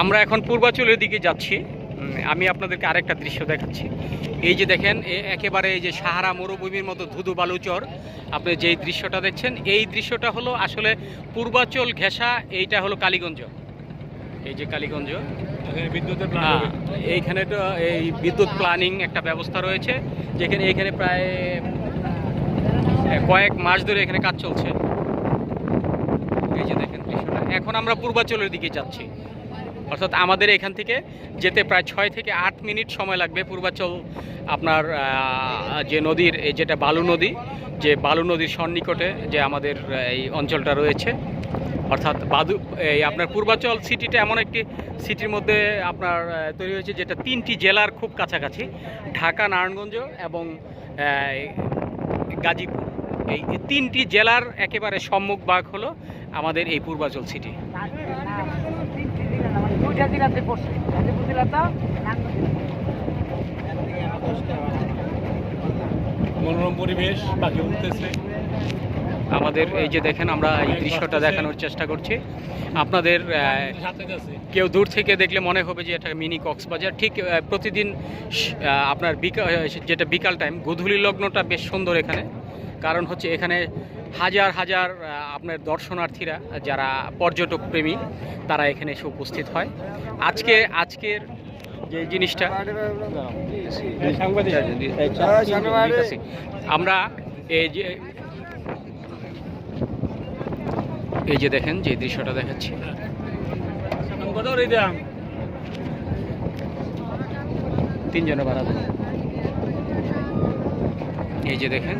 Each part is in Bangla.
আমরা এখন পূর্বাচলের দিকে যাচ্ছি। আমি আপনাদেরকে আরেকটা দৃশ্য দেখাচ্ছি। এই যে দেখেন একেবারে এই যে সাহারা মরুভূমির মতো ধুধু বালুচর। আপনি যেই দৃশ্যটা দেখছেন এই দৃশ্যটা হলো আসলে পূর্বাচল ঘেঁষা এইটা হলো কালীগঞ্জ। এই যে কালীগঞ্জ। বিদ্যুতের হ্যাঁ এইখানে তো এই বিদ্যুৎ প্ল্যানিং একটা ব্যবস্থা রয়েছে যেখানে এখানে প্রায় কয়েক মাস ধরে এখানে কাজ চলছে। এই যে দেখেন দৃশ্যটা। এখন আমরা পূর্বাচলের দিকে যাচ্ছি। অর্থাৎ আমাদের এখান থেকে যেতে প্রায় ছয় থেকে আট মিনিট সময় লাগবে পূর্বাচল আপনার যে নদীর যেটা বালু নদী, যে বালু নদীর সন্নিকটে যে আমাদের এই অঞ্চলটা রয়েছে। অর্থাৎ বাদু, এই আপনার পূর্বাচল সিটিটা এমন একটি সিটির মধ্যে আপনার তৈরি হয়েছে যেটা তিনটি জেলার খুব কাছাকাছি, ঢাকা, নারায়ণগঞ্জ এবং গাজীপুর। এই তিনটি জেলার একেবারে সম্মুখ ভাগ হলো আমাদের এই পূর্বাচল সিটি। দুইটা জেলাতে পড়ছে গাজীপুর জেলাটা মনোরম পরিবেশ পাখি উঠতেছে। আমাদের এই যে দেখেন আমরা এই দৃশ্যটা দেখানোর চেষ্টা করছি। আপনাদের কেউ দূর থেকে দেখলে মনে হবে যে এটা মিনি কক্সবাজার। ঠিক প্রতিদিন আপনার বিকাল যেটা বিকাল টাইম গধূলি লগ্নটা বেশ সুন্দর এখানে। কারণ হচ্ছে এখানে হাজার হাজার আপনার দর্শনার্থীরা, যারা পর্যটক প্রেমী, তারা এখানে এসে উপস্থিত হয়। আজকে, আজকের যে জিনিসটা, আমরা এই যে এই যে দেখেন, যে দৃশ্যটা দেখাচ্ছি। তিনজনে দেবো এই যে দেখেন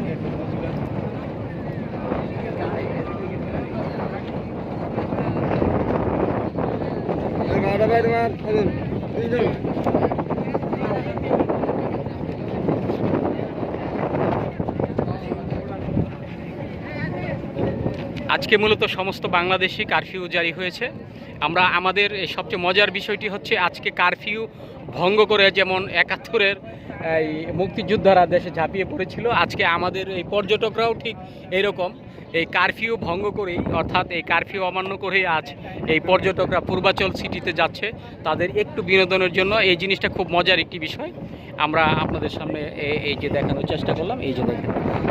আজকে মূলত সমস্ত বাংলাদেশি কারফিউ জারি হয়েছে। আমরা আমাদের সবচেয়ে মজার বিষয়টি হচ্ছে আজকে কারফিউ ভঙ্গ করে যেমন একাত্তরের এই মুক্তিযোদ্ধারা দেশে ঝাঁপিয়ে পড়েছিল, আজকে আমাদের এই পর্যটকরাও ঠিক এইরকম এই কারফিউ ভঙ্গ করেই অর্থাৎ এই কারফিউ অমান্য করেই আজ এই পর্যটকরা পূর্বাচল সিটিতে যাচ্ছে। তাদের একটু বিনোদনের জন্য এই জিনিসটা খুব মজার একটি বিষয়। আমরা আপনাদের সামনে এই যে দেখানোর চেষ্টা করলাম এই যে দেখেন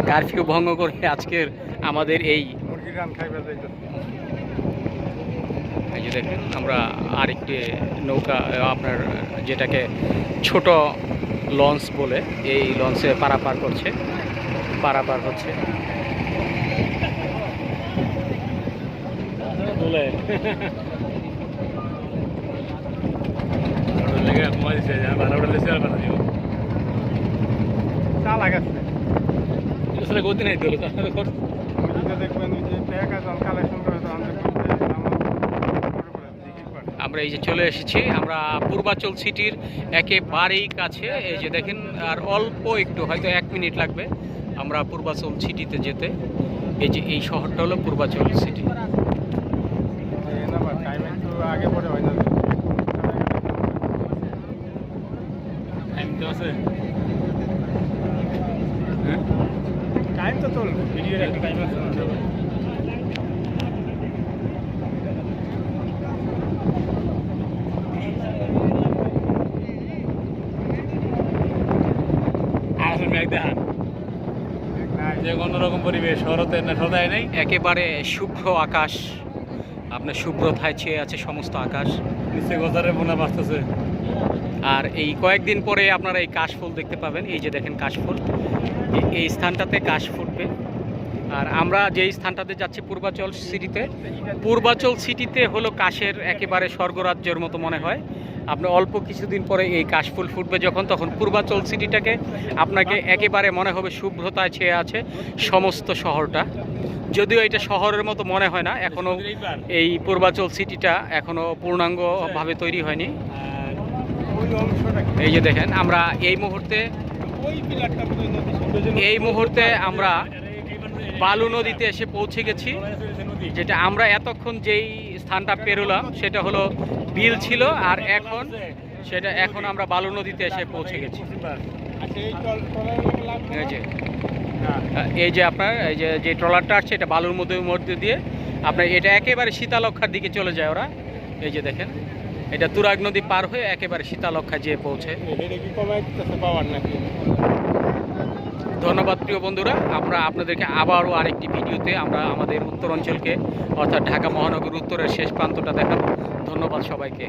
কারফিউ ভঙ্গ করে আজকের আমাদের এই যে দেখেন আমরা আরেকটি নৌকা আপনার যেটাকে ছোট লঞ্চ বলে এই লঞ্চে পারাপার করছে পারাপার হচ্ছে। তো আমাদের আমরা এই যে চলে এসেছি আমরা পূর্বাচল সিটির একেবারেই কাছে। এই যে দেখেন আর অল্প একটু হয়তো এক মিনিট লাগবে আমরা পূর্বাচল সিটিতে যেতে। এই যে এই শহরটা হলো পূর্বাচল সিটি টাইম একটু আগে পরে হয় না টাইম তো আছে হ্যাঁ টাইম তো চলবে ভিডিওর একটা টাইম আছে যে অন্যরকম পরিবেশ শহরতে না সদায় নেই। একেবারে শুভ্র আকাশ। আপনার শুভ্রতায় ছেয়ে আছে সমস্ত আকাশ। নিচে গজারে বোনা বাঁচতেছে। আর এই কয়েকদিন পরে আপনারা এই কাশফুল দেখতে পাবেন। এই যে দেখেন কাশফুল। এই স্থানটাতে কাশ ফুটবে। আর আমরা যেই স্থানটাতে যাচ্ছি পূর্বাচল সিটিতে পূর্বাচল সিটিতে হলো কাশের একেবারে স্বর্গরাজ্যের মতো মনে হয়। আপনি অল্প কিছুদিন পরে এই কাশফুল ফুটবে যখন, তখন পূর্বাচল সিটিটাকে আপনাকে একেবারে মনে হবে শুভ্রতায় ছেয়ে আছে সমস্ত শহরটা। যদিও এটা শহরের মতো মনে হয় না, এখনও এই পূর্বাচল সিটিটা এখনও পূর্ণাঙ্গভাবে তৈরি হয়নি? এই যে দেখেন, আমরা এই মুহূর্তে এই মুহূর্তে আমরা বালু নদীতে এসে পৌঁছে গেছি, যেটা আমরা এতক্ষণ যেই স্থানটা পেরোলাম, সেটা হলো বিল ছিল, আর এখন সেটা এখন আমরা বালু নদীতে এসে পৌঁছে গেছি। এই যে আপনার, এই যে যে ট্রলারটা আসছে, এটা বালুর মধ্যে মধ্যে দিয়ে আপনার এটা একেবারে শীতালক্ষার দিকে চলে যায় ওরা। এই যে দেখেন এটা তুরাগ নদী পার হয়ে একেবারে শীতালক্ষা যেয়ে পৌঁছে। ধন্যবাদ প্রিয় বন্ধুরা, আমরা আপনাদেরকে আবারও আরেকটি ভিডিওতে আমরা আমাদের উত্তর অঞ্চলকে, অর্থাৎ ঢাকা মহানগর উত্তরের শেষ প্রান্তটা দেখাবো। ধন্যবাদ সবাইকে।